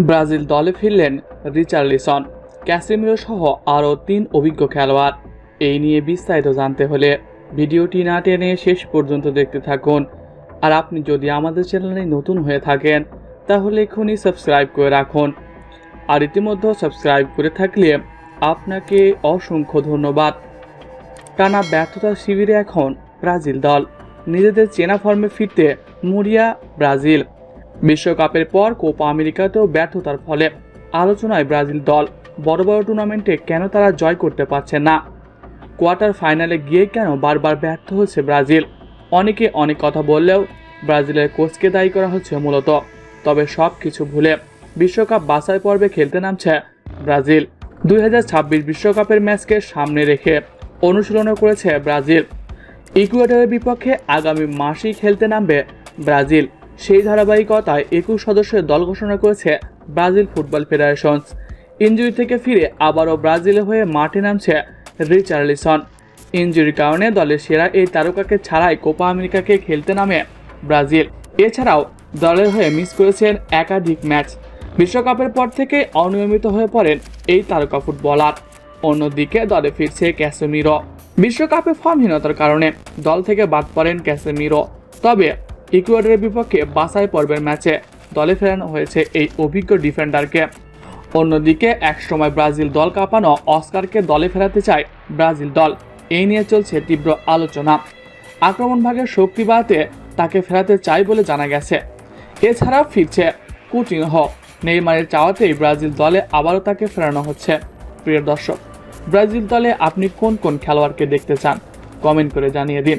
Brazil দলে ফিরলেন Richarlison. Casemiro সহ আরও তিন অভিজ্ঞ খেলোয়াড়। এই নিয়ে বিস্তারিত জানতে হলে ভিডিওটি না টেনে শেষ পর্যন্ত দেখতে থাকুন। আর আপনি যদি আমাদের চ্যানেলে নতুন হয়ে থাকেন, তাহলে এখনই সাবস্ক্রাইব করে রাখুন। আর ইতিমধ্যে সাবস্ক্রাইব করে থাকলে আপনাকে অসংখ্য ধন্যবাদ। টানা ব্যর্থতার শিবিরে এখন ব্রাজিল দল। নিজেদের চেনা ফর্মে ফিরতে মরিয়া ব্রাজিল। বিশ্বকাপের পর কোপা আমেরিকাতেও ব্যর্থতার ফলে আলোচনায় ব্রাজিল দল বড় বড় টুর্নামেন্টে কেন তারা জয় করতে পারছে না? কোয়ার্টার ফাইনালে গিয়ে কেন বারবার ব্যর্থ হচ্ছে ব্রাজিল? অনেকে অনেক কথা বললেও ব্রাজিলের কোচকে দায়ী করা হচ্ছে মূলত। তবে সব কিছু ভুলে বিশ্বকাপ বাছাই পর্বে খেলতে নামছে ব্রাজিল। দুই বিশ্বকাপের ম্যাচকে সামনে রেখে অনুশীলনও করেছে ব্রাজিল। ইকুয়েডরের বিপক্ষে আগামী মাসেই খেলতে নামবে ব্রাজিল। সেই ধারাবাহিকতায় একুশ সদস্যের দল ঘোষণা করেছে ব্রাজিল ফুটবল ফেডারেশন। ইনজুরি থেকে ফিরে আবারও ব্রাজিলে হয়ে মাঠে নামছে রিচার্লিসন। ইনজুরির কারণে দলের সেরা এই তারকাকে ছাড়াই কোপা আমেরিকাকে খেলতে নামে ব্রাজিল। এছাড়াও দলের হয়ে মিস করেছেন একাধিক ম্যাচ। বিশ্বকাপের পর থেকে অনিয়মিত হয়ে পড়েন এই তারকা ফুটবলার। অন্যদিকে দলে ফিরছে ক্যাসেমিরো। বিশ্বকাপে ফর্মহীনতার কারণে দল থেকে বাদ পড়েন ক্যাসেমিরো। তবে ইকুয়েডরের বিপক্ষে বাছাই পর্বের ম্যাচে দলে ফেরানো হয়েছে এই অভিজ্ঞ ডিফেন্ডারকে। অন্যদিকে একসময় ব্রাজিল দল কাঁপানো অস্কারকে দলে ফেরাতে চায় ব্রাজিল দল। এই নিয়ে চলছে তীব্র আলোচনা। আক্রমণ ভাগের শক্তি বাড়াতে তাকে ফেরাতে চাই বলে জানা গেছে। এছাড়াও ফিরছে কুটিনহ। নেইমারের চাওয়াতেই ব্রাজিল দলে আবারও তাকে ফেরানো হচ্ছে। প্রিয় দর্শক, ব্রাজিল দলে আপনি কোন কোন খেলোয়াড়কে দেখতে চান? কমেন্ট করে জানিয়ে দিন।